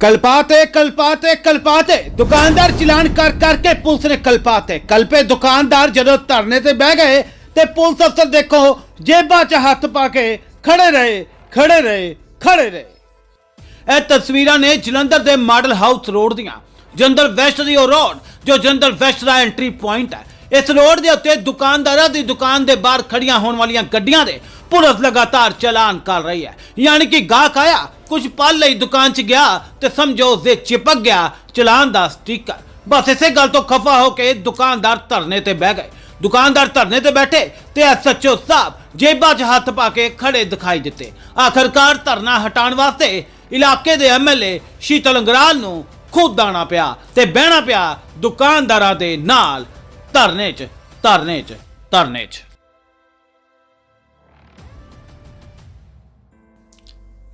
ਕਲਪਾਤੇ ਕਲਪਾਤੇ ਕਲਪਾਤੇ। ਦੁਕਾਨਦਾਰ ਚਲਾਨ ਕਰ, ਕਰਕੇ ਪੁਲਿਸ ਨੇ ਕਲਪਾਤੇ। ਕਲਪੇ ਦੁਕਾਨਦਾਰ ਜਦੋਂ ਧਰਨੇ ਤੇ ਬਹਿ ਗਏ ਤੇ ਪੁਲਿਸ ਅਫਸਰ ਦੇਖੋ, ਜੇਬਾਂ 'ਚ ਹੱਥ ਪਾ ਕੇ ਖੜੇ ਰਹੇ ਖੜੇ ਰਹੇ ਖੜੇ ਰਹੇ। ਇਹ ਤਸਵੀਰਾਂ ਨੇ ਜਲੰਧਰ ਦੇ ਮਾਡਲ ਹਾਊਸ ਰੋਡ ਦੀਆਂ। ਜਲੰਧਰ ਵੈਸਟ ਦੀ ਉਹ ਰੋਡ, ਜੋ ਜਲੰਧਰ ਵੈਸਟ ਦਾ ਐਂਟਰੀ ਪੁਆਇੰਟ ਹੈ। ਇਸ ਰੋਡ ਦੇ ਉੱਤੇ ਦੁਕਾਨਦਾਰਾਂ ਦੀ ਦੁਕਾਨ ਦੇ ਬਾਹਰ ਖੜੀਆਂ ਹੋਣ ਵਾਲੀਆਂ ਗੱਡੀਆਂ ਦੇ ਪੁਲਿਸ ਲਗਾਤਾਰ ਚਲਾਨ ਕਰ ਰਹੀ ਹੈ। ਯਾਨੀ ਕਿ ਗਾਹਕ ਆਇਆ ਕੁਝ ਪਲ ਲਈ ਦੁਕਾਨ 'ਚ ਗਿਆ ਤੇ ਸਮਝੋ ਉਸਦੇ ਚਿਪਕ ਗਿਆ, ਚਲਾਨ ਦਾ ਸਟicker ਬਸ ਇਸੇ ਗੱਲ ਤੋਂ ਖਫਾ ਹੋ ਕੇ ਦੁਕਾਨਦਾਰ ਧਰਨੇ ਤੇ ਬਹਿ ਗਏ। ਦੁਕਾਨਦਾਰ ਧਰਨੇ ਤੇ ਬੈਠੇ ਤੇ ਐਸਐਚਓ ਸਾਹਿਬ ਜੇਬਾਂ 'ਚ ਹੱਥ ਪਾ ਕੇ ਖੜੇ ਦਿਖਾਈ ਦਿੱਤੇ। ਆਖਰਕਾਰ ਧਰਨਾ ਹਟਾਉਣ ਵਾਸਤੇ ਇਲਾਕੇ ਦੇ ਐਮਐਲਏ ਸ਼ੀਤਲ ਅੰਗਰਾਲ ਨੂੰ ਖੁਦ ਆਉਣਾ ਪਿਆ ਤੇ ਬਹਿਣਾ ਪਿਆ ਦੁਕਾਨਦਾਰਾਂ ਦੇ ਨਾਲ। ਧਰਨੇ 'ਚ ਧਰਨੇ 'ਚ ਧਰਨੇ 'ਚ।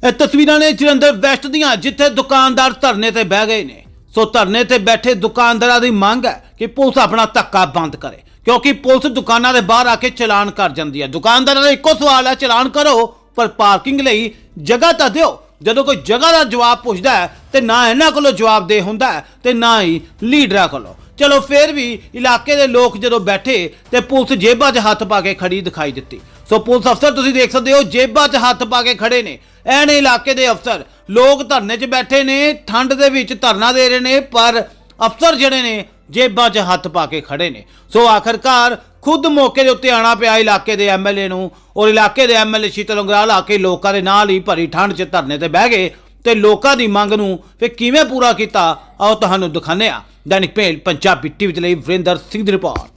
ਇਹ ਤਸਵੀਰਾਂ ਨੇ ਜਲੰਧਰ ਵੈਸਟ ਦੀਆਂ, ਜਿੱਥੇ ਦੁਕਾਨਦਾਰ ਧਰਨੇ ਤੇ ਬਹਿ ਗਏ ਨੇ। ਸੋ ਧਰਨੇ ਤੇ ਬੈਠੇ ਦੁਕਾਨਦਾਰਾਂ ਦੀ ਮੰਗ ਹੈ ਕਿ ਪੁਲਿਸ ਆਪਣਾ ਧੱਕਾ ਬੰਦ ਕਰੇ, ਕਿਉਂਕਿ ਪੁਲਿਸ ਦੁਕਾਨਾਂ ਦੇ ਬਾਹਰ ਆ ਕੇ ਚਲਾਨ ਕਰ ਜਾਂਦੀ ਹੈ। ਦੁਕਾਨਦਾਰਾਂ ਦਾ ਇੱਕੋ ਸਵਾਲ ਹੈ, ਚਲਾਨ ਕਰੋ, ਪਰ ਪਾਰਕਿੰਗ ਲਈ ਜਗ੍ਹਾ ਤਾਂ ਦਿਓ। ਜਦੋਂ ਕੋਈ ਜਗ੍ਹਾ ਦਾ ਜਵਾਬ ਪੁੱਛਦਾ ਹੈ, ਤੇ ਨਾ ਇਹਨਾਂ ਕੋਲੋਂ ਜਵਾਬ ਦੇ ਹੁੰਦਾ ਹੈ, ਤੇ ਨਾ ਹੀ ਲੀਡਰਾਂ ਕੋਲੋਂ। ਚਲੋ, ਫੇਰ ਵੀ ਇਲਾਕੇ ਦੇ ਲੋਕ ਜਦੋਂ ਬੈਠੇ, ਤੇ ਪੁਲਿਸ ਜੇਬਾਂ 'ਚ ਹੱਥ ਪਾ ਕੇ ਖੜੀ ਦਿਖਾਈ ਦਿੱਤੀ। ਸੋ ਪੁਲਿਸ ਅਫਸਰ, ਤੁਸੀਂ ਦੇਖ ਸਕਦੇ ਹੋ, ਜੇਬਾਂ 'ਚ ਹੱਥ ਪਾ ਕੇ ਖੜੇ ਨੇ। ਐਨ ਇਲਾਕੇ ਦੇ ਅਫਸਰ, ਲੋਕ ਧਰਨੇ 'ਚ ਬੈਠੇ ਨੇ, ਠੰਡ ਦੇ ਵਿੱਚ ਧਰਨਾ ਦੇ ਰਹੇ ਨੇ, ਪਰ ਅਫਸਰ ਜਿਹੜੇ ਨੇ, ਜੇਬਾਂ 'ਚ ਹੱਥ ਪਾ ਕੇ ਖੜੇ ਨੇ। ਸੋ ਆਖਰਕਾਰ ਖੁਦ ਮੌਕੇ ਦੇ ਉੱਤੇ ਆਣਾ ਪਿਆ ਇਲਾਕੇ ਦੇ ਐਮਐਲਏ ਨੂੰ, ਔਰ ਇਲਾਕੇ ਦੇ ਐਮਐਲਏ ਸ਼ੀਤਲ ਅੰਗਰਾਲ ਆ ਕੇ ਲੋਕਾਂ ਦੇ ਨਾਲ ਹੀ ਭਰੀ ਠੰਡ 'ਚ ਧਰਨੇ ਤੇ ਬਹਿ ਗਏ, ਤੇ ਲੋਕਾਂ ਦੀ ਮੰਗ ਨੂੰ ਫਿਰ ਕਿਵੇਂ ਪੂਰਾ ਕੀਤਾ, ਆਓ ਤੁਹਾਨੂੰ ਦਿਖਾਉਂਦੇ ਆ ਦੈਨਿਕ ਭੇਲ, ਪੰਜਾਬੀ ਟੀਵੀ ਦੇ ਲਈ ਵਰਿੰਦਰ ਸਿੰਘ ਦੀ ਰਿਪੋਰਟ।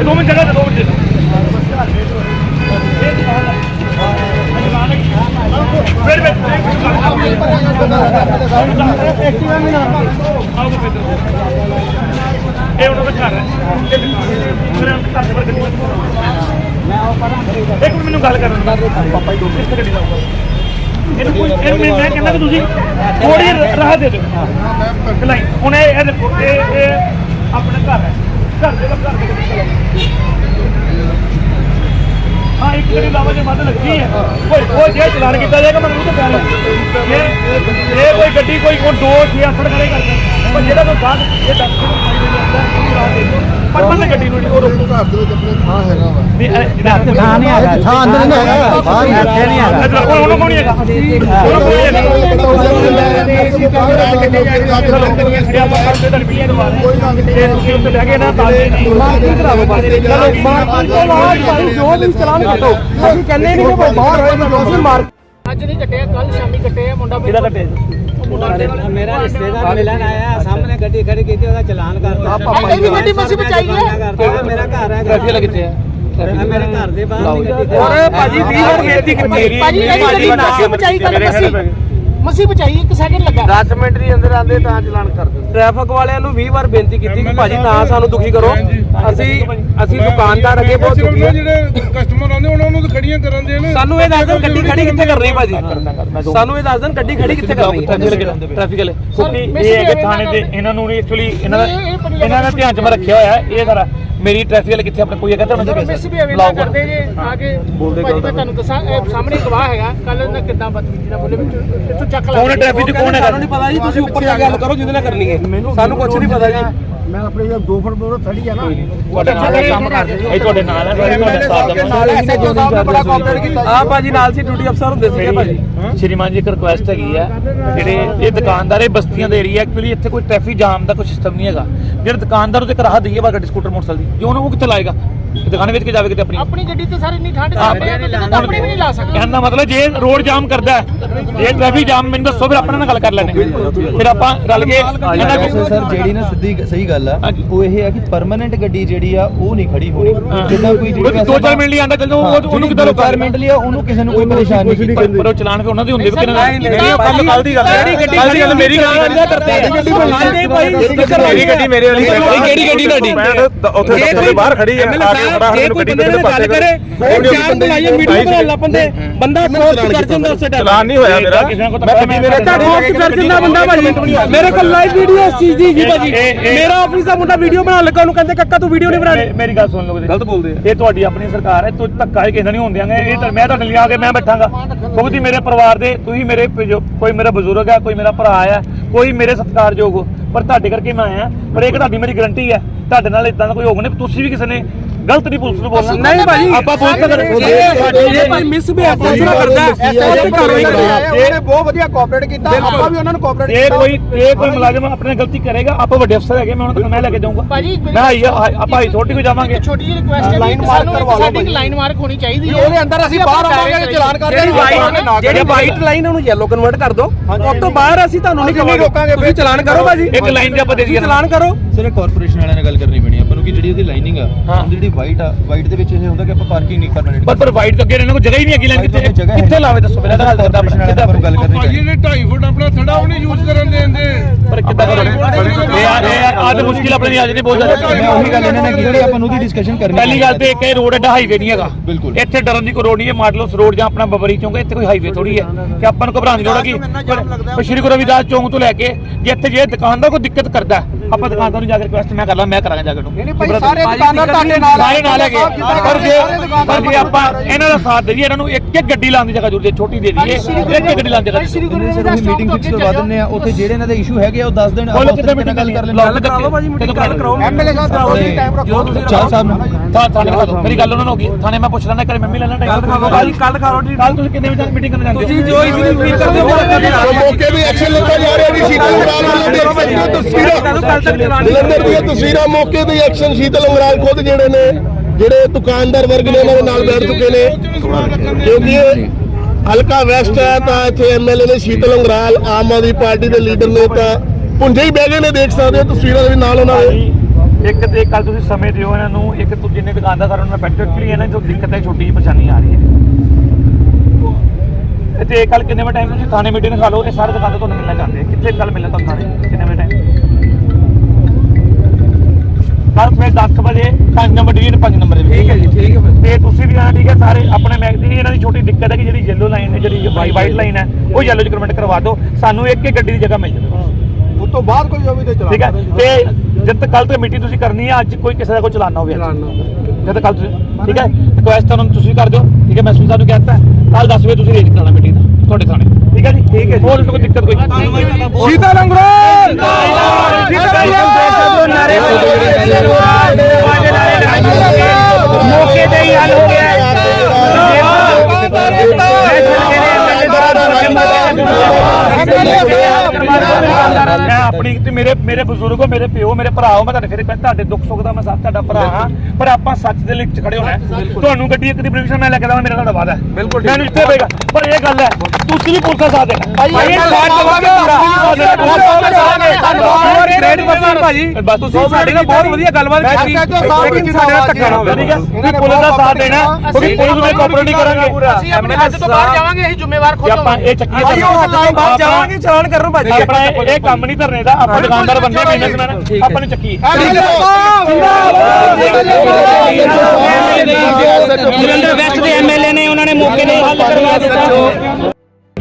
ਦੋ ਮਿੰਟ ਜਗ੍ਹਾ ਦੇ ਦੋ ਮਿੰਟ ਫਿਰ ਫਿਰ ਇਹ ਉਹਨਾਂ ਦਾ ਘਰ ਹੈ ਮੇਰੇ ਘਰ ਦੇ ਬਾਹਰ ਗੱਡੀ ਇੱਕ ਮਿੰਟ ਮੈਨੂੰ ਗੱਲ ਕਰਨ ਦਾ ਪਾਪਾ ਹੀ ਦੋ ਮਿੰਟ। ਗੱਡੀ ਲਾਊਗਾ ਇਹਨੂੰ ਕੋਈ ਇਹ ਮੈਂ ਮੈਂ ਕਹਿੰਦਾ ਕਿ ਤੁਸੀਂ ਥੋੜੀ ਰਾਹ ਦੇ ਦਿਓ ਕਲਾਈ ਹੁਣ ਇਹ ਇਹ ਦੇਖੋ ਇਹ ਇਹ ਆਪਣਾ ਘਰ ਹੈ ਘਰ ਦੇ ਘਰ ਦੇ ਵਿੱਚ ਹਾਂ ਇੱਕ ਗੱਡੀ ਲਾਵਾ ਜੇ ਵੱਧ ਲੱਗੀ ਹੈ ਕੋਈ ਉਹ ਜੇ ਚਲਾਨ ਕੀਤਾ ਜਾਏਗਾ ਮੈਨੂੰ ਤਾਂ ਕਹਿ ਲਓ ਇਹ ਇਹ ਕੋਈ ਗੱਡੀ ਕੋਈ ਉਹ ਦੋ ਛੇ ਅਫੜ ਖੜੇ ਕਰਦੇ ਪਰ ਜਿਹੜਾ ਕੋਈ ਬਾਅਦ ਇਹ ਦੱਸ ਦਿਓ ਸਾਈਡ ਰਾਹ ਦੇ ਦਿਓ ਪਰ ਬੰਦ ਗੱਡੀ ਨੂੰ ਨਹੀਂ ਉਹ ਰੋਕੋ ਘਰ ਦੇ ਵਿੱਚ ਆਪਣੇ ਥਾਂ ਹੈਗਾ ਵਾ। ਨਹੀਂ ਇਹ ਜਿਹੜਾ ਥਾਂ ਨਹੀਂ ਹੈਗਾ। ਥਾਂ ਅੰਦਰ ਨਹੀਂ ਹੈਗਾ। ਬਾਹਰ ਹੀ ਇੱਥੇ ਨਹੀਂ ਹੈਗਾ। ਅੱਛਾ ਉਹ ਉਹਨੂੰ ਕੌਣ ਨਹੀਂ ਹੈਗਾ। ਉਹਨੂੰ ਕੋਈ ਹੈਗਾ। ਅਸੀਂ ਕਹਿੰਦੇ ਨਹੀਂ ਕਿ ਬਾਹਰ ਹੋਏ ਤਾਂ ਅਸੀਂ ਮਾਰ ਅੱਜ ਨਹੀਂ ਕੱਟਿਆ ਕੱਲ ਸ਼ਾਮੀ ਕੱਟਿਆ ਮੁੰਡਾ ਕਿਹਦਾ ਕੱਟੇ ਮੇਰਾ ਰਿਸ਼ਤੇਦਾਰ ਮਿਲਣ ਆਇਆ। ਸਾਹਮਣੇ ਗੱਡੀ ਖੜੀ ਕੀਤੀ ਉਹਦਾ ਚਲਾਨ ਕਰਤਾ। ਇਹ ਵੀ ਗੱਡੀ ਮਸੀਂ ਬਚਾਈ ਹੈ। ਮੇਰਾ ਘਰ ਹੈ। ਟ੍ਰੈਫਿਕ ਵਾਲਾ ਕਿੱਥੇ ਹੈ ਮੇਰੇ ਘਰ ਦੇ ਬਾਹਰ ਦੀ ਗੱਡੀ ਔਰ ਭਾਜੀ 20 ਵਾਰ ਬੇਨਤੀ ਕੀਤੀ। ਭਾਜੀ ਗੱਡੀ ਮਸੀਂ ਬਚਾਈ ਕੱਲ ਮਸੀਂ ਮਸੀਂ ਬਚਾਈ ਇੱਕ ਸੈਕਿੰਡ ਲੱਗਾ। 10 ਮਿੰਟ ਦੇ ਅੰਦਰ ਆਂਦੇ ਤਾਂ ਚਲਾਨ ਕਰ ਦਿੰਦੇ। ਟ੍ਰੈਫਿਕ ਵਾਲਿਆਂ ਨੂੰ 20 ਵਾਰ ਬੇਨਤੀ ਕੀਤੀ ਕਿ ਭਾਜੀ ਨਾ ਸਾਨੂੰ ਦੁਖੀ ਕਰੋ। ਅਸੀਂ ਅਸੀਂ ਦੁਕਾਨਦਾਰ ਅੱਗੇ ਬਹੁਤ ਦੁਖੀ ਹਾਂ। ਜਿਹੜੇ ਕਸਟਮਰ ਆਉਂਦੇ ਉਹਨਾਂ ਨੂੰ ਤਾਂ ਖੜੀਆਂ ਕਰਨ ਦੇ ਨੇ। ਸਾਨੂੰ ਇਹ ਦੱਸ ਦੇਣ ਗੱਡੀ ਖੜੀ ਕਿੱਥੇ ਕਰਨੀ ਭਾਜੀ? ਸਾਨੂੰ ਇਹ ਦੱਸ ਦੇਣ ਗੱਡੀ ਖੜੀ ਕਿੱਥੇ ਕਰਨੀ? ਟ੍ਰੈਫਿਕ ਵਾਲੇ ਇਹ ਹੈਗੇ ਥਾਣੇ ਦੇ ਇਹਨਾਂ ਨੂੰ ਨਹੀਂ ਐਕਚੁਅਲੀ ਇਹਨਾਂ ਦਾ ਇਹਨਾਂ ਦਾ ਧਿਆਨ ਚ ਮੈਂ ਰੱਖਿਆ ਹੋਇਆ ਹੈ ਇਹ ਸਾਰਾ ਮੇਰੀ ਟ੍ਰੈਫਿਕ ਵਾਲੇ ਕਿੱਥੇ ਆਪਣੇ ਕੋਈ ਹੈਗਾ ਤਾਂ ਸਰ ਮਿਸ ਵੀ ਅਵੇਲਾ ਕਰਦੇ ਜੇ ਆ ਕੇ ਭਾਜੀ ਮੈਂ ਤੁਹਾਨੂੰ ਦੱਸਾਂ ਇਹ ਸਾਹਮਣੇ ਗਵਾਹ ਹੈਗਾ ਕੱਲ ਨਾ ਕਿੱਦਾਂ ਬਦਤਮੀਜ਼ੀ ਨਾਲ ਬੋਲੇ ਵਿੱਚ ਇੱਥੋਂ ਚੱਕ ਲਾ। ਕੌਣ ਟ੍ਰੈਫਿਕ ਚ ਕੌਣ ਹੈਗਾ? ਨਹੀਂ ਪਤਾ ਜੀ ਤੁਸੀਂ ਉੱਪਰ ਜਾ ਕੇ ਗੱਲ ਕਰੋ ਜਿਹਦੇ ਨਾਲ ਕਰਨੀ ਹੈ। ਸਾਨੂੰ ਕੁਝ ਨਹੀਂ ਪਤਾ ਜੀ। ਮੈਂ ਆਪਣੇ ਇਹ ਦੋ ਫੁੱਟ ਦੂਰ ਖੜੀ ਆ ਨਾ ਤੁਹਾਡੇ ਨਾਲ ਕੰਮ ਕਰਦੇ ਇਹ ਤੁਹਾਡੇ ਨਾਲ ਹੈ ਤੁਹਾਡੇ ਸਾਥ ਦਾ ਆ ਭਾਜੀ ਨਾਲ ਸੀ ਡਿਊਟੀ ਅਫਸਰ ਹੁੰਦੇ ਸੀਗੇ ਭਾਜੀ। ਸ਼੍ਰੀਮਾਨ ਜੀ ਇੱਕ ਰਿਕੁਐਸਟ ਹੈਗੀ ਹੈ ਜਿਹੜੇ ਇਹ ਦੁਕਾਨਦਾਰ ਇਹ ਬਸਤੀਆਂ ਦੇ ਏਰੀਆ ਐਕਚੁਅਲੀ ਇੱਥੇ ਕੋਈ ਟ੍ਰੈਫਿਕ ਜਾਮ ਦਾ ਕੋਈ ਸਿਸਟਮ ਨਹੀਂ ਹੈਗਾ। ਜਿਹੜੇ ਦੁਕਾਨਦਾਰ ਉਹਦੇ ਰਾਹ ਦਈਏ ਬਾ ਗੱਡੀ ਸਕੂਟਰ ਮੋਟਰਸਾਈਕਲ ਦੀ। ਜੇ ਉਹਨੂੰ ਉਹ ਕਿੱਥੇ ਲਾਏਗਾ? ਦੁਕਾਨ ਵਿੱਚ ਕੇ ਜਾਵੇ ਕਿਤੇ ਆਪਣੀ। ਆਪਣੀ ਗੱਡੀ ਤੇ ਸਾਰੇ ਇੰਨੀ ਠੰਡ ਆਪਣੇ ਆਪਣੀ ਵੀ ਨਹੀਂ ਲਾ ਸਕਦੇ। ਕਹਿਣ ਦਾ ਮਤਲਬ ਜੇ ਰੋਡ ਜਾਮ ਕਰਦਾ ਹੈ, ਜੇ ਟ੍ਰੈਫਿਕ ਜਾਮ ਮੈਨੂੰ ਦੱਸੋ ਫਿਰ ਆਪਾਂ ਨਾਲ ਗੱਲ ਕਰ ਲੈਣੇ ਫਿਰ ਆਪਾਂ ਰਲ ਕੇ ਇਹਨਾਂ ਵੈਸੇ ਸਰ ਜਿਹੜੀ ਨਾ ਸਿੱਧੀ ਸਹੀ ਗੱਲ ਆ। ਉਹ ਇਹ ਆ ਕਿ ਪਰਮਨੈਂਟ ਗੱਡੀ ਜਿਹੜੀ ਆ ਉਹ ਨਹੀਂ ਖੜੀ ਹੋਣੀ। ਜਿੱਦਾਂ ਕੋਈ ਕੋਈ ਦੋ ਚਾਰ ਮਿੰਟ ਲਈ ਆਂਦਾ ਚੱਲ ਉਹ ਉਹਨੂੰ ਕਿੱਦਾਂ ਰੋਕਾਂ? ਰਿਕੁਆਇਰਮੈਂਟ ਲਈ ਆ, ਉਹਨੂੰ ਕਿਸੇ ਨੂੰ ਕੋਈ ਪਰੇਸ਼ਾਨੀ ਨਹੀਂ ਪਰ ਪਰ ਉਹ ਚਲਾਨ ਫਿਰ ਉਹਨਾਂ ਦੇ ਹੁੰਦੇ ਵੀ ਕਿਹਨਾਂ ਨਹੀਂ, ਨਹੀਂ, ਕੱਲ ਕੱਲ ਦੀ ਗੱਲ ਹੈ ਕਿਹੜੀ ਗੱਡੀ ਗੱਲ ਮੇਰੀ ਗੱਲ ਗੱਡੀ ਗੱਡੀ ਮੇਰੀ ਗੱਡੀ ਮੇਰੇ ਵਾਲੀ ਕਿਹੜੀ ਗੱਡੀ ਮੇਰੇ ਵਾਲੀ ਕਿਹੜੀ ਗੱਡੀ ਤੁਹਾਡੀ? ਉੱਥੇ ਬਾਹਰ ਖੜੀ ਹੈ ਆ ਕੇ ਆ ਜੇ ਕੋਈ ਬੰਦੇ ਨਾਲ ਗੱਲ ਕਰੇ ਉਹ ਚਾਰ ਬੁਲਾਈਏ ਮੀਟਿੰਗ ਬਣਾ ਲਾ ਬੰਦੇ। ਬੰਦਾ ਪੋਸਟ ਕਰ ਜਾਂਦਾ ਉਸੇ ਟਾਈਮ ਚਲਾਨ ਨਹੀਂ ਹੋਇਆ ਮੇਰਾ। ਮੈਂ ਗੱਡੀ ਮੇਰੇ ਤੁਹਾਡੇ ਪੋਸਟ ਕਰ ਦਿੰਦਾ ਬੰਦਾ ਭਾਜੀ ਮੇਰੇ ਕੋਲ ਲਾਈਵ ਵੀਡੀਓ ਇਸ ਚੀਜ਼ ਦੀ ਜੀ ਭਾਜੀ। ਮੇਰਾ ਆਫਿਸ ਦਾ ਮੁੰਡਾ ਵੀਡੀਓ ਬਣਾਉਣ ਲੱਗਾ ਉਹਨੂੰ ਕਹਿੰਦੇ ਕੱਕਾ ਤੂੰ ਵੀਡੀਓ ਨਹੀਂ ਬਣਾਣੀ ਮੇਰੀ ਗੱਲ ਸੁਣ ਲਓ ਗਲਤ ਬੋਲਦੇ ਇਹ ਤੁਹਾਡੀ ਆਪਣੀ ਸਰਕਾਰ ਹੈ ਤੂੰ ਧੱਕਾ ਹੀ ਕਿਸੇ ਨਾਲ ਨਹੀਂ ਹੋਣ ਦਿਆਂਗੇ। ਇਹ ਤਾਂ ਮੈਂ ਤੁਹਾਡੇ ਲਈ ਆ ਕੇ ਮੈਂ ਬੈਠਾਂਗਾ। ਕਿਉਂਕਿ ਮੇਰੇ ਪਰਿਵਾਰ ਦੇ ਤੁਸੀਂ ਮੇਰੇ ਕੋਈ ਮੇਰਾ ਬਜ਼ੁਰਗ ਹੈ ਕੋਈ ਮੇਰਾ ਭਰਾ ਹੈ ਕੋਈ ਮੇਰੇ ਸਤਿਕਾਰਯੋਗ ਹੋ। ਪਰ ਤੁਹਾਡੇ ਕਰਕੇ ਮੈਂ ਆਇਆ। ਪਰ ਇਹ ਤੁਹਾਡੀ ਮੇਰੀ ਗਰੰਟੀ ਹੈ। ਤੁਹਾਡੇ ਨਾਲ ਇਦਾਂ ਦਾ ਕੋਈ ਹੋਗ ਨਹੀਂ। ਤੁਸੀਂ ਵੀ ਕਿਸੇ ਨੇ ਗਲਤ ਨਹੀਂ ਪੁਲਿਸ ਨੂੰ ਬੋਲਣਾ। ਨਹੀਂ ਭਾਜੀ ਆਪਾਂ ਪੁਲਿਸ ਤੋਂ ਜੇ ਭਾਈ ਮਿਸ ਵੀ ਪੁਲਿਸ ਨਾਲ ਕਰਦਾ ਉਹ ਕਾਰਵਾਈ ਕਰੇ ਉਹਨੇ ਬਹੁਤ ਵਧੀਆ ਕੋਆਪਰੇਟ ਕੀਤਾ। ਆਪਾਂ ਵੀ ਉਹਨਾਂ ਨੂੰ ਕੋਆਪਰੇਟ ਜੇ ਕੋਈ ਜੇ ਕੋਈ ਮੁਲਾਜ਼ਮ ਆਪਣੇ ਗਲਤੀ ਕਰੇਗਾ ਆਪਾਂ ਵੱਡੇ ਅਫਸਰ ਹੈਗੇ ਮੈਂ ਉਹਨਾਂ ਤੱਕ ਮੈਂ ਲੈ ਕੇ ਜਾਊਂਗਾ। ਭਾਜੀ, ਮੈਂ ਆਈ ਆਪਾਂ ਹੀ ਥੋੜੀ ਕੋ ਜਾਵਾਂਗੇ। ਛੋਟੀ ਜਿਹੀ ਰਿਕੁਐਸਟ ਹੈ ਲਾਈਨ ਮਾਰਕ ਕਰਵਾ ਲਓ ਸਾਡੀ। ਲਾਈਨ ਮਾਰਕ ਹੋਣੀ ਚਾਹੀਦੀ ਹੈ। ਉਹਦੇ ਅੰਦਰ ਅਸੀਂ ਬਾਹਰ ਆਵਾਂਗੇ ਤੇ ਚਲਾਨ ਕਰ ਜਿਹੜੀ ਵਾਈਟ ਜਿਹੜੀ ਵਾਈਟ ਲਾਈਨ ਉਹਨੂੰ ਯੈਲੋ ਕਨਵਰਟ ਕਰ ਦਿਓ। ਉਸ ਤੋਂ ਬਾਹਰ ਅਸੀਂ ਤੁਹਾਨੂੰ ਨਹੀਂ ਰੋਕਾਂਗੇ, ਤੁਸੀਂ ਚਲਾਨ ਕਰੋ ਭਾਜੀ। ਇੱਕ ਲਾਈਨ ਤੇ ਆਪਾਂ ਦੇ ਦਈਏ। ਚਲਾਨ ਕਰੋ। ਸਰ ਇਹ ਕਾਰਪੋਰੇਸ਼ਨ ਵਾਲਿਆਂ ਨਾਲ ਗੱਲ ਕਰਨੀ ਪੈਣੀ ਆਪਾਂ ਨੂੰ ਕਿ ਜਿਹੜੀ ਉਹਦੀ ਲਾਈਨਿੰਗ ਆ ਉਹਦੀ ਜਿਹੜੀ ਵਾਈਟ ਆ ਵਾਈਟ ਦੇ ਵਿੱਚ ਇਹ ਹੁੰਦਾ ਕਿ ਆਪਾਂ ਪਾਰਕਿੰਗ ਨਹੀਂ ਪਰਮਨੈਂਟ ਪਰ ਪਰ ਵਾਈਟ ਤੋਂ ਅੱਗੇ ਇਹਨਾਂ ਕੋਲ ਜਗ੍ਹਾ ਹੀ ਨਹੀਂ ਹੈਗੀ ਲਾਈਨ ਕਿੱਥੇ ਕਿੱਥੇ ਲਾਵੇ ਦੱਸੋ ਪਹਿਲਾਂ ਤਾਂ ਕਰਦਾ ਕਾਰਪੋਰੇਸ਼ਨ ਵਾਲਿਆਂ ਨਾਲ ਆਪਾਂ ਨੂੰ ਗੱਲ ਕਰਨੀ ਭਾਜੀ ਚਾਹੀਦੀ। ਨੇ 2.5 ਫੁੱਟ ਆਪਣਾ ਥੜਾ ਉਹ ਨਹੀਂ ਯੂਜ਼ ਕਰਨ ਦੇਂਦੇ। ਪਰ ਕਿੱਦਾਂ ਕਰੋਗੇ? ਇਹ ਆ ਇਹ ਆ ਤੇ ਮੁਸ਼ਕਿਲ ਆਪਣੇ ਨਹੀਂ ਅੱਜ ਨਹੀਂ ਬਹੁਤ ਜ਼ਿਆਦਾ। ਮੈਂ ਉਹੀ ਗੱਲ ਇਹਨਾਂ ਨੇ ਕੀਤੀ ਜਿਹੜੀ ਆਪਾਂ ਨੂੰ ਉਹਦੀ ਡਿਸਕਸ਼ਨ ਕਰਨੀ ਪਹਿਲੀ ਗੱਲ ਤੇ ਇੱਕ ਇਹ ਰੋਡ ਐਡਾ ਹਾਈਵੇ ਨਹੀਂ ਹੈਗਾ। ਬਿਲਕੁਲ। ਇੱਥੇ ਡਰਨ ਦੀ ਕੋਈ ਰੋਡ ਨਹੀਂ ਹੈ ਮਾਡਲੋਸ ਰੋਡ ਜਾਂ ਆਪਣਾ ਬਬਰੀ ਚੌਂਕ ਹੈ, ਇੱਥੇ ਕੋਈ ਹਾਈਵੇ ਥੋੜੀ ਹੈ ਕਿ ਆਪਾਂ ਨੂੰ ਘਬਰਾਉਣ ਦੀ ਲੋੜ ਹੈ ਕਿ ਪਰ- ਪਰ ਸ਼੍ਰੀ ਗੁਰੂ ਰਵਿਦਾਸ ਚੌਂਕ ਤੋਂ ਲੈ ਕੇ ਜੇ ਇੱਥੇ ਜੇ ਦੁਕਾਨਦਾਰ ਕੋਈ ਦਿੱਕਤ ਕਰਦਾ ਹੈ, ਆਪਾਂ ਦੁਕਾਨਦਾਰ ਨੂੰ ਜਾ ਕੇ ਰਿਕੁਐਸਟ ਮੈਂ ਕਰ ਲਾਂ ਮੈਂ ਕਰਾਂਗਾ ਜਾ ਕੇ ਉਹਨੂੰ। ਭਾਈ ਸਾਰੇ ਦੁਕਾਨਦਾਰ ਤੁਹਾਡੇ ਨਾਲ ਸਾਰੇ ਨਾਲ ਹੈਗੇ। ਪਰ ਜੇ ਪਰ ਜੇ ਆਪਾਂ ਇਹਨਾਂ ਦਾ ਸਾਥ ਦੇਈਏ ਇਹਨਾਂ ਨੂੰ ਇੱਕ ਇੱਕ ਗੱਡੀ ਲਾਉਣ ਦੀ ਜਗ੍ਹਾ ਜ਼ਰੂਰ ਦੇ ਛੋਟੀ ਦੇ ਦਈਏ। ਇੱਕ ਇੱਕ ਗੱਡੀ ਲਾਉਣ ਦੀ ਜਗ੍ਹਾ ਸ਼੍ਰੀ ਉਹੀ ਮੀਟਿੰਗ ਫਿਕਸ ਕਰਵਾ ਦਿੰਦੇ ਆ। ਉੱਥੇ ਜਿਹੜੇ ਇਹਨਾਂ ਦੇ ਇਸ਼ੂ ਹੈਗੇ ਆ ਉਹ ਦੱਸ ਦੇਣ। ਆਪਾਂ ਉੱਥੇ ਗੱਲ ਕਰ ਲੈਂਦੇ ਗੱਲ ਹਾਂ। ਕਰ ਲਓ ਭਾਜੀ meeting ਗੱਲ ਕਰਾਓ। ਐਮਐਲਏ ਸਾਹਿਬ ਦਾ ਉਹਦੀ ਟਾਈਮ ਰੱਖੋ। ਚਾਰ ਸਾਹਿਬ ਨੂੰ ਥਾਣੇ ਮੇਰੀ ਗੱਲ ਉਹਨਾਂ ਨੂੰ ਹੋ ਗਈ ਥਾਣੇ ਮੈਂ ਪੁੱਛ ਲੈਣਾ ਕਰੇ ਮੰਮੀ ਲੈਣਾ ਟਾਈਮ ਕੱਲ ਭਾਜੀ ਕੱਲ ਖਾਓ ਕੱਲ ਤੁਸੀਂ ਕਿੰਨੇ ਵਜੇ ਮੀਟਿੰਗ ਕਰਨ ਜਾਂਦੇ ਹੋ? ਤੁਸੀਂ ਜੋ ਇਸ਼ੂ ਫੀਲ ਕਰਦੇ ਹੋ ਮੌਕੇ ਵੀ ਐਕਸ਼ਨ ਲਿੱਤਾ ਜਾ ਰਿਹਾ ਉਂਗਰਾਲ ਵੱਲੋਂ ਦੇਖ ਸਕਦੇ ਹੋ ਤਸਵੀਰਾਂ ਕੱਲ ਤੱਕ ਚਲਾਨ ਜਲੰਧਰ ਦੀਆਂ ਤਸਵੀਰਾਂ ਮੌਕੇ ਦੀ ਐਕਸ਼ਨ ਸ਼ੀਤਲ ਉਂਗਰਾਲ ਖੁਦ ਜਿਹੜੇ ਨੇ, ਜਿਹੜੇ ਦੁਕਾਨਦਾਰ ਵਰਗ ਨੇ ਉਹਨਾਂ ਦੇ ਨਾਲ ਬੈਠ ਚੁੱਕੇ ਨੇ। ਕਿਉਂਕਿ ਹਲਕਾ ਵੈਸਟ ਹੈ, ਤਾਂ ਇੱਥੇ ਐਮਐਲਏ ਨੇ ਸ਼ੀਤਲ ਉਂਗਰਾਲ ਆਮ ਆਦਮੀ ਪਾਰਟੀ ਦੇ ਲੀਡਰ ਨੇ ਤਾਂ ਪੁੰਜੇ ਹੀ ਬਹਿ ਗਏ ਨੇ, ਦੇਖ ਸਕਦੇ ਹੋ ਤਸਵੀਰਾਂ ਦੇ ਨਾਲ ਉਹਨਾਂ ਦੇ। ਇੱਕ ਤੇ ਕੱਲ ਤੁਸੀਂ ਸਮੇਂ ਦਿਓ ਇਹਨਾਂ ਨੂੰ, ਇੱਕ ਤੋਂ ਜਿੰਨੇ ਦੁਕਾਨਦਾਰ ਸਾਰਿਆਂ ਨਾਲ ਬੈਠੇ ਐਕਚੁਅਲੀ ਇਹਨਾਂ ਜੋ ਦਿੱਕਤ ਹੈ, ਛੋਟੀ ਜਿਹੀ ਪਰੇਸ਼ਾਨੀ ਆ ਰਹੀ ਹੈ। ਤੇ ਕੱਲ ਕਿੰਨੇ ਵਜੇ ਟਾਈਮ ਤੁਸੀਂ ਥਾਣੇ ਮੀਟਿੰਗ ਖਾ ਲਓ, ਇਹ ਸਾਰੇ ਦੁਕਾਨਦਾਰ ਤੁਹਾਨੂੰ ਮਿਲਣਾ ਚਾਹੁੰਦੇ ਕਿੱਥੇ ਕੱਲ ਮਿਲਣਾ ਤੁਹਾਨੂੰ ਥਾਣੇ? ਕਿੰਨੇ ਵਜੇ ਟਾਈਮ ਕੱਲ ਸਵੇਰ 10 ਵਜੇ 5 ਨੰਬਰ ਡਿਵੀਜ਼ਨ 5 ਨੰਬਰ ਦੇ ਠੀਕ ਹੈ ਜੀ ਠੀਕ ਹੈ ਤੇ ਤੁਸੀਂ ਵੀ ਆਣਾ ਠੀਕ ਹੈ ਸਾਰੇ ਆਪਣੇ ਮੈਗ ਦੀ ਇਹਨਾਂ ਦੀ ਛੋਟੀ ਦਿੱਕਤ ਹੈ ਕਿ ਜਿਹੜੀ ਯੈਲੋ ਲਾਈਨ ਹੈ ਜਿਹੜੀ ਵਾਈਟ ਲਾਈਨ ਹੈ ਉਹ ਯੈਲੋ ਚ ਕਨਵਰਟ ਕਰਵਾ ਦਿਓ। ਸਾਨੂੰ ਇੱਕ ਇੱਕ ਗੱਡੀ ਦੀ ਜਗ੍ਹਾ ਮਿਲ ਜਾਵੇ। ਉਸ ਤੋਂ ਬਾਅਦ ਕੋਈ ਹੋਵੇ ਤੇ ਚਲਾ ਠੀਕ ਹੈ? ਤੇ ਜਦ ਤੱਕ ਕੱਲ ਤੱਕ ਮੀਟਿੰਗ ਤੁਸੀਂ ਕਰਨੀ ਹੈ ਅੱਜ ਕੋਈ ਕਿਸੇ ਦਾ ਕੋਈ ਚਲਾਨਾ ਹੋਵੇ। ਜਦ ਤੱਕ ਕੱਲ ਤੁਸੀਂ ਠੀਕ ਹੈ? ਰਿਕੁਐਸਟ ਤੁਹਾਨੂੰ ਤੁਸੀਂ ਕਰ ਦਿਓ। ਠੀਕ ਹੈ? ਮੈਂ ਸੁਣ ਸਾਹਿਬ ਨੂੰ ਕਹਿਤਾ ਕੱਲ 10 ਵਜੇ ਤੁਸੀਂ ਰੇਜ ਕਰਾਉਣਾ ਮੀਟਿੰਗ ਦਾ। ਤੁਹਾਡੇ ਥਾਣੇ ਠੀਕ ਹੈ ਜੀ ਠੀਕ ਹੈ ਹੋਰ ਕੋਈ ਦਿੱਕਤ ਕੋਈ? ਨਹੀਂ ਸੀਤਾ ਲੰਗਰੋਲ ਮੌਕੇ ਤੇ ਹੀ ਹੱਲ ਹੋ ਗਿਆ ਮੈਂ ਆਪਣੀ ਤੇ ਮੇਰੇ ਮੇਰੇ ਬਜ਼ੁਰਗੋ ਮੇਰੇ ਪਿਓ ਮੇਰੇ ਭਰਾ ਹੋ ਮੈਂ ਤੁਹਾਡੇ ਫਿਰ ਤੁਹਾਡੇ ਦੁੱਖ ਸੁੱਖ ਦਾ ਮੈਂ ਸਾਥ ਤੁਹਾਡਾ ਭਰਾ ਹਾਂ ਪਰ ਆਪਾਂ ਸੱਚ ਦੇ ਲਈ ਖੜੇ ਹੋਣਾ। ਤੁਹਾਨੂੰ ਗੱਡੀ ਇੱਕ ਦੀ ਪਰਮਿਸ਼ਨ ਮੈਂ ਲੈ ਕੇ ਦਵਾਂ ਮੇਰਾ ਤੁਹਾਡਾ ਵਾਦਾ ਹੈ ਮੈਨੂੰ ਇੱਥੇ ਪਏਗਾ ਪਰ ਇਹ ਗੱਲ ਹੈ ਤੁਸੀਂ ਵੀ ਪੁਲਿਸ ਦਾ ਸਾਥ ਦੇਣਾ ਭਾਈ ਇਹ ਸਾਥ ਦਵਾਂਗੇ ਬਸ ਤੁਸੀਂ ਸਾਡੇ ਨਾਲ ਬਹੁਤ ਵਧੀਆ ਗੱਲਬਾਤ ਕੀਤੀ ਲੇਕਿਨ ਸਾਡੇ ਨਾਲ ਧੱਕਾ ਨਾ ਹੋਵੇ ਠੀਕ ਹੈ ਪੁਲਿਸ ਦਾ ਸਾਥ ਦੇਣਾ ਕਿਉਂਕਿ ਪੁਲਿਸ ਨੂੰ ਕੋਆਪਰੇਟ ਕਰਾਂਗੇ ਅਸੀਂ ਆਪਣੇ ਹੱਥ ਤੋਂ ਬਾਹਰ ਜਾਵਾਂਗੇ ਅਸੀਂ ਜ਼ਿੰਮੇਵਾਰ ਖੁਦ ਆਪਾਂ ਇਹ ਚੱਕੀ ਉਹ ਜਾਵਾਂਗੇ ਚਲਾਨ ਕਰੋ ਭਾਜੀ ਆਪਣਾ ਇਹ ਕੰਮ ਨਹੀਂ ਧਰਨੇ ਦਾ। ਆਪਾਂ ਦੁਕਾਨਦਾਰ ਬੰਦੇ ਬਿਜ਼ਨਸਮੈਨ ਆਪਾਂ ਨੂੰ ਚੱਕੀ। ਜਲੰਧਰ ਵੈਸਟ ਦੇ ਐਮਐਲਏ ਨੇ ਉਹਨਾਂ ਨੇ ਮੌਕੇ ਤੇ ਹੱਲ ਕਰਵਾ ਦਿੱਤਾ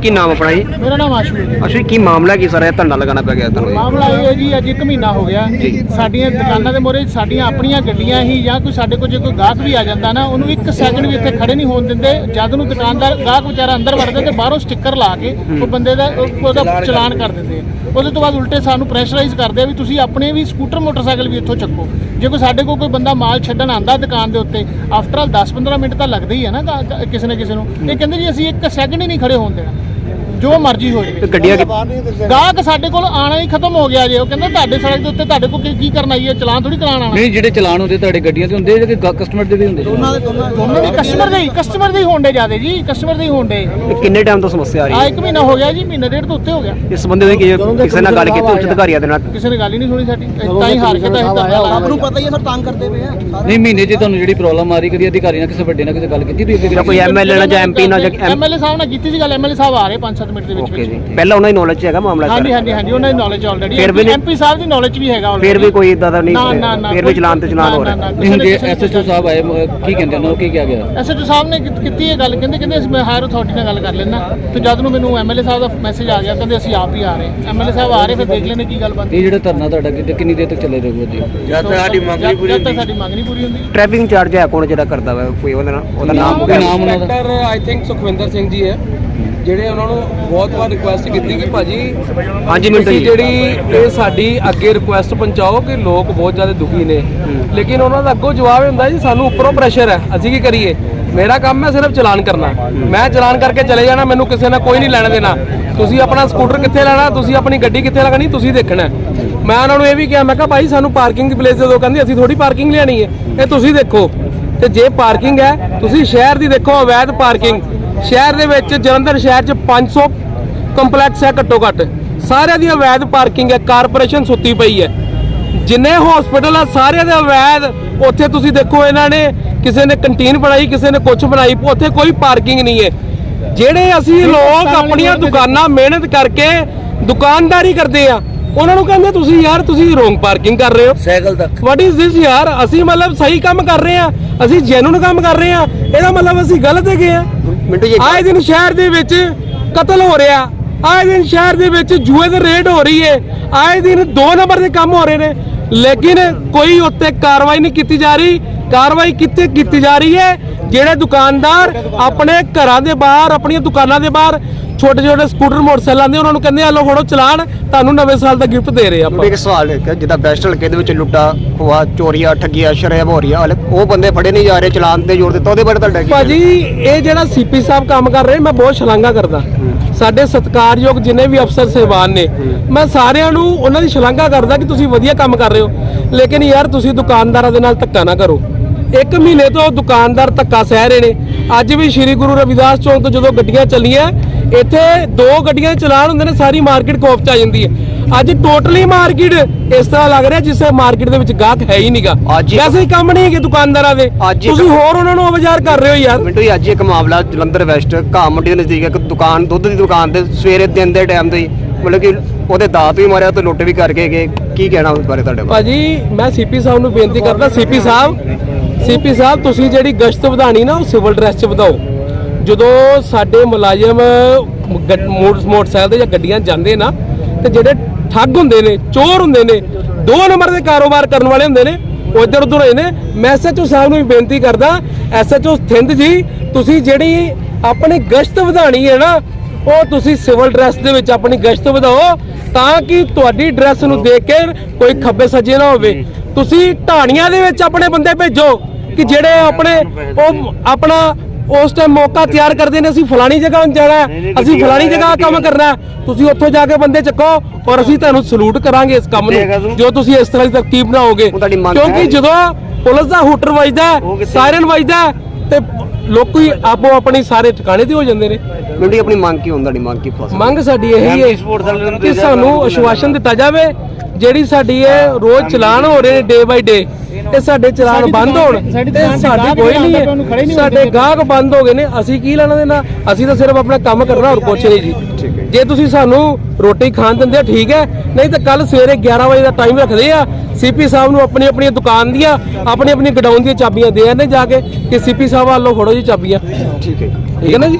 ਕੀ ਨਾਮ ਆਪਣਾ ਜੀ? ਮੇਰਾ ਨਾਮ ਆਸ਼ੂ ਹੈ ਜੀ। ਅਸ਼ੂ ਕੀ ਮਾਮਲਾ ਕੀ ਸਰ? ਇਹ ਧਰਨਾ ਲਗਾਉਣਾ ਪੈ ਗਿਆ ਤੁਹਾਨੂੰ ਮਾਮਲਾ ਇਹ ਹੈ ਜੀ ਅੱਜ ਇੱਕ ਮਹੀਨਾ ਹੋ ਗਿਆ। ਸਾਡੀਆਂ ਦੁਕਾਨਾਂ ਦੇ ਮੋਰੇ ਸਾਡੀਆਂ ਆਪਣੀਆਂ ਗੱਡੀਆਂ ਹੀ ਜਾਂ ਕੋਈ ਸਾਡੇ ਕੋਲ ਜੇ ਕੋਈ ਗਾਹਕ ਵੀ ਆ ਜਾਂਦਾ ਨਾ ਉਹਨੂੰ ਇੱਕ ਸੈਕਿੰਡ ਵੀ ਇੱਥੇ ਖੜੇ ਨਹੀਂ ਹੋਣ ਦਿੰਦੇ। ਜਦ ਨੂੰ ਦੁਕਾਨਦਾਰ ਗਾਹਕ ਵਿਚਾਰਾ ਅੰਦਰ ਵੜਦਾ ਤੇ ਬਾਹਰੋਂ ਸਟicker ਲਾ ਕੇ ਉਹ ਬੰਦੇ ਦਾ ਉਹ- ਉਹਦਾ ਚਲਾਨ ਕਰ ਦਿੰਦੇ। ਆ। ਉਹਦੇ ਤੋਂ ਬਾਅਦ ਉਲਟੇ ਸਾਨੂੰ ਪ੍ਰੈਸ਼ਰਾਈਜ਼ ਕਰਦੇ ਆ ਵੀ ਤੁਸੀਂ ਆਪਣੇ ਵੀ ਸਕੂਟਰ ਮੋਟਰਸਾਈਕਲ ਵੀ ਇੱਥੋਂ ਚੱਕੋ। ਜੇ ਕੋਈ ਸਾਡੇ ਕੋਲ ਕੋਈ ਬੰਦਾ ਮਾਲ ਛੱਡਣ ਆਂਦਾ ਦੁਕਾਨ ਦੇ ਉੱਤੇ ਆਫਟਰ ਆਲ 10-15 ਮਿੰਟ ਤਾਂ ਲੱਗਦੇ ਹੀ ਆ ਨਾ ਗਾ- ਗਾ- ਕਿਸੇ ਨਾ ਕਿਸੇ ਨੂੰ। ਇਹ ਕਹਿੰਦੇ ਜੀ ਅਸੀਂ ਇੱਕ ਸੈਕਿੰਡ ਹੀ ਨਹੀਂ ਖੜੇ ਹੋਣ ਦੇਣਾ। ਜੋ ਮਰਜ਼ੀ ਹੋ ਜਾਵੇ ਗੱਡੀਆਂ ਗਾਹਕ ਸਾਡੇ ਕੋਲ ਆਣਾ ਹੀ ਖਤਮ ਹੋ ਗਿਆ ਜੇ ਉਹ ਕਹਿੰਦਾ ਤੁਹਾਡੇ ਸੜਕ ਦੇ ਉੱਤੇ ਤੁਹਾਡੇ ਕੋਲ ਕੀ- ਕੀ ਕਰਨ ਆਈ ਹੈ? ਚਲਾਨ ਥੋੜੀ ਕਰਾਉਣ ਆਣਾ ਨਹੀਂ ਜਿਹੜੇ ਚਲਾਨ ਹੁੰਦੇ ਤੁਹਾਡੇ ਗੱਡੀਆਂ ਤੇ ਹੁੰਦੇ ਜਿਹੜੇ ਕਸਟਮਰ ਦੇ ਵੀ ਹੁੰਦੇ? ਦੋਨੋਂ ਵੀ ਕਸਟਮਰ ਦੇ ਹੀ ਕਸਟਮਰ ਦੇ ਹੀ ਹੋਣਦੇ ਜਿਆਦੇ ਜੀ ਕਸਟਮਰ ਦੇ ਹੀ ਹੋਣਦੇ ਕਿੰਨੇ ਟਾਈਮ ਤੋਂ ਸਮੱਸਿਆ ਆ ਆ ਇੱਕ ਮਹੀਨਾ ਹੋ ਗਿਆ ਜੀ ਮਹੀਨਾ ਡੇਢ ਤੋਂ ਉੱਤੇ ਹੋ ਗਿਆ। ਇਸ ਸੰਬੰਧੀ ਵਿੱਚ ਕਿਸੇ ਨਾਲ ਗੱਲ ਕੀਤੀ ਉੱਚ ਅਧਿਕਾਰੀਆਂ ਦੇ ਨਾਲ? ਕਿਸੇ ਨੇ ਗੱਲ ਹੀ ਨਹੀਂ ਸੁਣੀ ਸਾਡੀ। ਤਾਂ ਹੀ ਹਾਰ ਕੇ ਤਾਂ ਲਾਇਆ ਨੂੰ ਪਤਾ ਨਹੀਂ ਮਹੀਨੇ 'ਚ ਤੁਹਾਨੂੰ ਜਿਹੜੀ ਪ੍ਰੋਬਲਮ ਆ ਰਹੀ ਕਦੀ ਅਧਿਕਾਰੀ ਨਾਲ ਕਿਸੇ ਵੱਡੇ ਨਾਲ ਕਿਸੇ ਗੱਲ ਕੀਤੀ ਤੁਸੀਂ? ਜਾਂ ਕੋਈ ਐਮਐਲਏ ਨਾਲ ਜਾਂ ਐਮਪੀ ਨਾਲ ਜਾਂ ਐਮਐਲਏ ਸਾਹਿਬ ਨਾਲ ਕੀਤੀ ਸੀ ਗੱਲ ਐਮਐਲਏ ਸਾਹਿਬ ਆ ਰਹੇ ਪੰਜ ਸੱਤ 5 ਮਿੰਟ ਦੇ ਵਿੱਚ ਓਕੇ ਵਿੱਚ। ਜੀ ਪਹਿਲਾਂ ਉਹਨਾਂ ਦੀ ਨੌਲੇਜ 'ਚ ਹੈਗਾ ਮਾਮਲਾ ਹਾਂਜੀ ਸਰ। ਹਾਂਜੀ ਹਾਂਜੀ ਉਹਨਾਂ ਦੀ ਨੌਲੇਜ ਆਲਰੇਡੀ ਫਿਰ ਵੀ ਨਹੀਂ- ਐਮਪੀ ਸਾਹਿਬ ਦੀ ਨੌਲੇਜ ਵੀ ਹੈਗਾ ਫਿਰ ਵੀ ਕੋਈ ਇਦਾਂ ਦਾ ਨਹੀਂ ਨਾ ਨਾ ਨਾ ਫਿਰ ਵੀ ਕੋਈ- ਚਲਾਨ ਤੇ ਚਲਾਨ ਨਾ, ਹੋ ਨਾ, ਰਿਹਾ। ਨਾ, ਕਿਸੇ ਨੇ- ਕਿਸੇ ਨੇ ਐਸਐਚਓ ਸਾਹਿਬ ਆਏ ਮ- ਕੀ ਕਹਿੰਦੇ ਉਹਨਾਂ ਨੂੰ ਕੀ ਕਿਹਾ ਗਿਆ? ਐਸਐਚਓ ਸਾਹਿਬ ਨੇ ਕੀਤੀ- ਕੀਤੀ ਇਹ ਗੱਲ ਕਹਿੰਦੇ ਕਹਿੰਦੇ ਅਸੀਂ ਮੈਂ ਹਾਇਰ ਅਥਾਰਟੀ ਨਾਲ ਗੱਲ ਕਰ ਲੈਣਾ ਤੇ ਜਦ ਨੂੰ ਮੈਨੂੰ ਐਮਐਲਏ ਸਾਹਿਬ ਦਾ ਮੈਸੇਜ ਆ ਗਿਆ ਕਹਿੰਦੇ ਅਸੀਂ ਆਪ ਹੀ ਆ ਰਹੇ। ਐਮਐਲਏ ਸਾਹਿਬ ਆ ਰਹੇ ਫਿਰ ਦੇਖ ਲੈਣੇ ਕੀ ਗੱਲ ਬਣਦੀ। ਇਹ ਜਿਹੜਾ ਧਰਨਾ ਤੁਹਾਡਾ ਕਿਤੇ ਕਿੰਨੀ ਦੇਰ ਤੱਕ ਚੱਲੇ ਰਹੂਗਾ ਜੀ? ਜਦ ਤੱਕ ਸਾਡੀ ਮੰਗ ਨਹੀਂ ਪੂਰੀ ਹੁੰਦੀ। ਜਦ ਤੱਕ ਸਾਡੀ ਮੰਗ ਨਹੀਂ ਪੂਰੀ ਹੁੰਦੀ। ਟ੍ਰੈਫਿਕ ਇੰਚਾਰਜ ਹੈ ਕੌਣ ਜਿਹੜਾ ਕਰਦਾ ਵਾ ਕੋਈ ਉਹਦਾ ਨਾਮ ਉਹਦਾ ਨਾਮ ਨਾਮ ਉਹਨਾਂ ਦਾ? ਆਈ ਥਿੰਕ ਸੁਖਵਿੰਦਰ ਸਿੰਘ ਜੀ ਹੈ। ਜਿਹੜੇ ਉਹਨਾਂ ਨੂੰ ਬਹੁਤ ਵਾਰ ਰਿਕੁਐਸਟ ਕੀਤੀ ਕਿ ਭਾਜੀ ਹਾਂਜੀ ਮਿੰਟੂ ਜੀ। ਜਿਹੜੀ ਇਹ ਸਾਡੀ ਅੱਗੇ ਰਿਕੁਐਸਟ ਪਹੁੰਚਾਓ ਕਿ ਲੋਕ ਬਹੁਤ ਜ਼ਿਆਦਾ ਦੁਖੀ ਨੇ। ਲੇਕਿਨ ਉਹਨਾਂ ਦਾ ਅੱਗੋਂ ਜਵਾਬ ਇਹ ਹੁੰਦਾ ਜੀ ਸਾਨੂੰ ਉੱਪਰੋਂ ਪ੍ਰੈਸ਼ਰ ਹੈ ਅਸੀਂ ਕੀ ਕਰੀਏ? ਮੇਰਾ ਕੰਮ ਹੈ ਸਿਰਫ ਚਲਾਨ ਕਰਨਾ। ਮੈਂ ਚਲਾਨ ਕਰਕੇ ਚਲੇ ਜਾਣਾ ਮੈਨੂੰ ਕਿਸੇ ਨੇ ਕੋਈ ਨਹੀਂ ਲੈਣਾ ਦੇਣਾ। ਤੁਸੀਂ ਆਪਣਾ ਸਕੂਟਰ ਕਿੱਥੇ ਲੈਣਾ ਤੁਸੀਂ ਆਪਣੀ ਗੱਡੀ ਕਿੱਥੇ ਲਗਾਣੀ ਤੁਸੀਂ ਦੇਖਣਾ। ਮੈਂ ਉਹਨਾਂ ਨੂੰ ਇਹ ਵੀ ਕਿਹਾ ਮੈਂ ਕਿਹਾ ਭਾਈ ਸਾਨੂੰ ਪਾਰਕਿੰਗ ਦੀ ਪਲੇਸ ਦੇ। ਦਿਓ ਕਹਿੰਦੇ ਅਸੀਂ ਥੋੜੀ ਪਾਰਕਿੰਗ ਲੈਣੀ ਹੈ। ਇਹ ਤੁਸੀਂ ਦੇਖੋ। ਤੇ ਜੇ ਪਾਰਕਿੰਗ ਹੈ ਤੁਸੀਂ ਸ਼ਹਿਰ ਦੀ ਦੇਖੋ ਅਵੈਧ ਪਾਰਕਿੰਗ ਸ਼ਹਿਰ ਦੇ ਵਿੱਚ ਜਲੰਧਰ ਸ਼ਹਿਰ 'ਚ 500 ਕੰਪਲੈਕਸ ਹੈ ਘੱਟੋ ਘੱਟ। ਸਾਰਿਆਂ ਦੀ ਅਵੈਧ ਪਾਰਕਿੰਗ ਹੈ ਕਾਰਪੋਰੇਸ਼ਨ ਸੁੱਤੀ ਪਈ ਹੈ। ਜਿੰਨੇ ਹਸਪੀਟਲ ਆ ਸਾਰਿਆਂ ਦੇ ਅਵੈਧ ਉੱਥੇ ਤੁਸੀਂ ਦੇਖੋ ਇਹਨਾਂ ਨੇ ਕਿਸੇ ਨੇ ਕੰਟੀਨ ਬਣਾਈ ਕਿਸੇ ਨੇ ਕੁਝ ਬਣਾਈ ਉੱਥੇ ਕੋਈ ਪਾਰਕਿੰਗ ਨਹੀਂ ਹੈ। ਜਿਹੜੇ ਅਸੀਂ ਲੋਕ ਆਪਣੀਆਂ ਦੁਕਾਨਾਂ ਮਿਹਨਤ ਕਰਕੇ ਦੁਕਾਨਦਾਰੀ ਕਰਦੇ ਆ ਉਹਨਾਂ ਨੂੰ ਕਹਿੰਦੇ ਤੁਸੀਂ ਯਾਰ ਤੁਸੀਂ ਰੋਂਗ ਪਾਰਕਿੰਗ ਕਰ ਰਹੇ ਹੋ। ਸਾਈਕਲ ਤੱਕ। ਵਾਟ ਇਜ਼ ਦਿਸ ਯਾਰ? ਅਸੀਂ ਮਤਲਬ ਸਹੀ ਕੰਮ ਕਰ ਰਹੇ ਆ ਅਸੀਂ ਜੈਨੂਨ ਕੰਮ ਕਰ ਰਹੇ ਆ। ਇਹਦਾ ਮਤਲਬ ਅਸੀਂ ਗਲਤ ਹੈਗੇ ਆ। ਮਿੰਟੂ ਜੀ। ਆਏ ਦਿਨ ਸ਼ਹਿਰ ਦੇ ਵਿੱਚ ਕਤਲ ਹੋ ਰਿਹਾ। ਆਏ ਦਿਨ ਸ਼ਹਿਰ ਦੇ ਵਿੱਚ ਜੂਏ ਦੇ ਰੇਡ ਹੋ ਰਹੀ ਹੈ। ਆਏ ਦਿਨ ਦੋ ਨੰਬਰ ਦੇ ਕੰਮ ਹੋ ਰਹੇ ਨੇ। ਲੇਕਿਨ ਕੋਈ ਉੱਤੇ ਕਾਰਵਾਈ ਨਹੀਂ ਕੀਤੀ ਜਾ ਰਹੀ। ਕਾਰਵਾਈ ਕਿੱਥੇ ਕੀਤੀ ਜਾ ਰਹੀ ਹੈ? ਜਿਹੜੇ ਦੁਕਾਨਦਾਰ ਆਪਣੇ ਘਰਾਂ ਦੇ ਬਾਹਰ ਆਪਣੀਆਂ ਦੁਕਾਨਾਂ ਦੇ ਬਾਹਰ ਛੋਟੇ ਛੋਟੇ ਸਕੂਟਰ ਮੋਟਰਸਾਈਕਲ ਆਉਂਦੇ ਉਹਨਾਂ ਨੂੰ ਕਹਿੰਦੇ ਆ ਲੋ ਫੜੋ ਚਲਾਨ ਤੁਹਾਨੂੰ ਨਵੇਂ ਸਾਲ ਦਾ ਗਿਫਟ ਦੇ ਰਹੇ ਆਪਾਂ। ਇੱਕ ਸਵਾਲ ਹੈ ਕਿ ਜਿੱਦਾਂ ਬੈਸਟ ਹਲਕੇ ਦੇ ਵਿੱਚ ਲੁੱਟਾ ਖੋਆ ਚੋਰੀਆਂ ਠੱਗੀਆਂ ਸ਼ਰੇਆਮ ਹੋ ਰਹੀਆਂ ਹਾਲੇ ਉਹ ਬੰਦੇ ਫੜੇ ਨਹੀਂ ਜਾ ਰਹੇ ਚਲਾਨ ਤੇ ਜ਼ੋਰ ਦਿੱਤਾ ਉਹਦੇ ਬਾਰੇ ਤੁਹਾਡਾ ਕੀ ਭਾਜੀ ਇਹ ਜਿਹੜਾ ਸੀਪੀ ਸਾਹਿਬ ਕੰਮ ਕਰ ਰਹੇ ਮੈਂ ਬਹੁਤ ਸ਼ਲਾਘਾ ਕਰਦਾ। ਸਾਡੇ ਸਤਿਕਾਰਯੋਗ ਜਿੰਨੇ ਵੀ ਅਫਸਰ ਸਹਿਬਾਨ ਨੇ ਮੈਂ ਸਾਰਿਆਂ ਨੂੰ ਉਹਨਾਂ ਦੀ ਸ਼ਲਾਘਾ ਕਰਦਾ ਕਿ ਤੁਸੀਂ ਵਧੀਆ ਕੰਮ ਕਰ ਰਹੇ ਹੋ। ਲੇਕਿਨ ਯਾਰ ਤੁਸੀਂ ਦੁਕਾਨਦਾਰਾਂ ਦੇ ਨਾਲ ਧੱਕਾ ਨਾ ਕਰੋ। ਇੱਕ ਮਹੀਨੇ ਤੋਂ ਦੁਕਾਨਦਾਰ ਧੱਕਾ ਸਹਿ ਰਹੇ ਨੇ। ਅੱਜ ਵੀ ਸ੍ਰੀ ਗੁਰੂ ਰਵਿਦਾਸ ਚੌਂਕ ਤੋਂ ਜਦੋਂ ਗੱਡੀਆਂ ਚੱਲੀਆਂ ਇੱਥੇ ਦੋ ਗੱਡੀਆਂ ਦੇ ਚਲਾਨ ਹੁੰਦੇ ਨੇ ਸਾਰੀ ਮਾਰਕੀਟ ਕੋਫ ਚ ਆ ਜਾਂਦੀ ਹੈ। ਅੱਜ ਟੋਟਲੀ ਮਾਰਕੀਟ ਇਸ ਤਰ੍ਹਾਂ ਲੱਗ ਰਿਹਾ ਜਿਸ ਮਾਰਕੀਟ ਦੇ ਵਿੱਚ ਗਾਹਕ ਹੈ ਹੀ ਨਹੀਂਗਾ ਅੱਜ ਹੀ- ਵੈਸੇ ਹੀ ਕੰਮ ਨਹੀਂ ਹੈਗੇ ਦੁਕਾਨਦਾਰਾਂ ਦੇ ਅੱਜ ਹੀ- ਤੁਸੀਂ ਹੋਰ ਉਹਨਾਂ ਨੂੰ ਅਵਜ਼ਾਰ ਕਰ ਰਹੇ ਹੋ ਯਾਰ। ਮਿੰਟੂ ਜੀ ਅੱਜ ਇੱਕ ਮਾਮਲਾ ਜਲੰਧਰ ਵੈਸਟ ਘਾਹ ਮੰਡੀ ਦੇ ਨਜ਼ਦੀਕ ਇੱਕ ਦੁਕਾਨ ਦੁੱਧ ਦੀ ਦੁਕਾਨ ਤੇ ਸਵੇਰੇ ਦਿਨ ਦੇ ਟਾਈਮ ਤੇ ਹੀ ਮਤਲਬ ਕਿ ਉਹਦੇ ਦਾਤ ਵੀ ਮਾਰਿਆ ਤੇ ਲੁੱਟ ਵੀ ਕਰਕੇ ਗਏ। ਕੀ ਕਹਿਣਾ ਉਸ ਬਾਰੇ ਤੁਹਾਡੇ ਬਾਰੇ ਭਾਜੀ ਮੈਂ ਸੀਪੀ ਸਾਹਿਬ ਨੂੰ ਬੇਨਤੀ ਕਰਦਾ ਸੀਪੀ ਸਾਹਿਬ ਸੀਪੀ ਸਾਹਿਬ ਤੁਸੀਂ ਜਿਹੜੀ ਗਸ਼ਤ ਵਧਾਣੀ ਨਾ ਉਹ ਸਿਵਲ ਡਰੈਸ 'ਚ ਵਧਾਓ। ਜਦੋਂ ਸਾਡੇ ਮੁਲਾਜ਼ਮ ਮੋਟਰਸਾਈਕਲ ਤੇ ਜਾਂ ਗੱਡੀਆਂ ਜਾਂਦੇ ਨਾ ਤੇ ਜਿਹੜੇ ਠੱਗ ਹੁੰਦੇ ਨੇ ਚੋਰ ਹੁੰਦੇ ਨੇ ਦੋ ਨੰਬਰ ਦੇ ਕਾਰੋਬਾਰ ਕਰਨ ਵਾਲੇ ਹੁੰਦੇ ਨੇ ਉਹ ਇੱਧਰ ਉੱਧਰ ਹੋਏ ਨੇ। ਮੈਂ ਐਸਐਚਓ ਸਾਹਿਬ ਨੂੰ ਵੀ ਬੇਨਤੀ ਕਰਦਾ ਐਸਐਚਓ ਥਿੰਦ ਜੀ ਤੁਸੀਂ ਜਿਹੜੀ ਆਪਣੀ ਗਸ਼ਤ ਵਧਾਣੀ ਹੈ ਨਾ ਉਹ ਤੁਸੀਂ ਸਿਵਲ ਡਰੈਸ ਦੇ ਵਿੱਚ ਆਪਣੀ ਗਸ਼ਤ ਵਧਾਓ ਤਾਂ ਕਿ ਤੁਹਾਡੀ ਡਰੈਸ ਨੂੰ ਦੇਖ ਕੇ ਕੋਈ ਖੱਬੇ ਸੱਜੇ ਨਾ ਹੋਵੇ। ਤੁਸੀਂ ਢਾਣੀਆਂ ਦੇ ਵਿੱਚ ਆਪਣੇ ਬੰਦੇ ਭੇਜੋ। ਕਿ ਜਿਹੜੇ ਆਪਣੇ ਉਹ ਆਪਣਾ ਉਸ ਟਾਈਮ ਮੌਕਾ ਤਿਆਰ ਕਰਦੇ ਨੇ ਅਸੀਂ ਫਲਾਣੀ ਜਗ੍ਹਾ ਨੂੰ ਜਾਣਾ ਅਸੀਂ ਫਲਾਣੀ ਜਗ੍ਹਾ ਕੰਮ ਕਰਨਾ। ਤੁਸੀਂ ਉੱਥੋਂ ਜਾ ਕੇ ਬੰਦੇ ਚੱਕੋ ਔਰ ਅਸੀਂ ਤੁਹਾਨੂੰ ਸਲੂਟ ਕਰਾਂਗੇ ਇਸ ਕੰਮ ਨੂੰ। ਜੋ ਤੁਸੀਂ ਇਸ ਤਰ੍ਹਾਂ ਦੀ ਤਰਕੀਬ ਬਣਾਓਗੇ। ਕਿਉਂਕਿ। ਜਦੋਂ ਪੁਲਿਸ ਦਾ ਹੂਟਰ ਵੱਜਦਾ ਸਾਇਰਨ ਵੱਜਦਾ ਹੈ, ਤੇ ਲੋਕੀ ਆਪੋ ਆਪਣੀ ਸਾਰੇ ਠਿਕਾਣੇ ਤੇ ਹੋ ਜਾਂਦੇ ਨੇ। ਜੀ ਆਪਣੀ ਮੰਗ ਕੀ ਹੁੰਦਾ ਤੁਹਾਡੀ ਮੰਗ ਕੀ ਫਸ ਮੰਗ ਸਾਡੀ ਇਹੀ ਹੈ ਕਿ ਸਾਨੂੰ ਆਸ਼ਵਾਸਨ ਦਿੱਤਾ ਜਾਵੇ ਜਿਹੜੀ ਸਾਡੀ ਇਹ ਰੋਜ਼ ਚਲਾਨ ਹੋ ਰਹੇ ਨੇ ਡੇ ਬਾਈ ਡੇ ਇਹ ਸਾਡੇ ਚਲਾਨ ਬੰਦ ਹੋਣ ਤੇ ਸਾਡੀ ਕੋਈ ਨਹੀਂ ਹੈ। ਸਾਡੇ। ਗਾਹਕ ਬੰਦ ਹੋ ਗਏ ਨੇ ਅਸੀਂ ਕੀ ਲੈਣਾ ਦੇਣਾ? ਅਸੀਂ ਤਾਂ ਸਿਰਫ ਆਪਣਾ ਕੰਮ ਕਰਨਾ ਹੋਰ ਕੁਝ ਨਹੀਂ ਜੀ। ਜੇ। ਤੁਸੀਂ ਸਾਨੂੰ ਰੋਟੀ ਖਾਣ ਦਿੰਦੇ ਠੀਕ ਹੈ। ਨਹੀਂ ਤਾਂ ਕੱਲ ਸਵੇਰੇ 11 ਵਜੇ ਦਾ ਟਾਈਮ ਰੱਖਦੇ ਆ। ਸੀਪੀ ਸਾਹਿਬ ਨੂੰ ਆਪਣੀ ਆਪਣੀ ਦੁਕਾਨ ਦੀਆਂ ਆਪਣੀ ਆਪਣੀ ਗਡਾਊਨ ਦੀਆਂ ਚਾਬੀਆਂ ਦੇ ਆਨੇ ਜਾ ਕੇ ਕਿ ਸੀਪੀ ਸਾਹਿਬ ਵੱਲੋਂ ਫੜੋ ਜੀ ਚਾਬੀਆਂ। ਠੀਕ ਹੈ ਠੀਕ ਹੈ ਨਾ ਜੀ?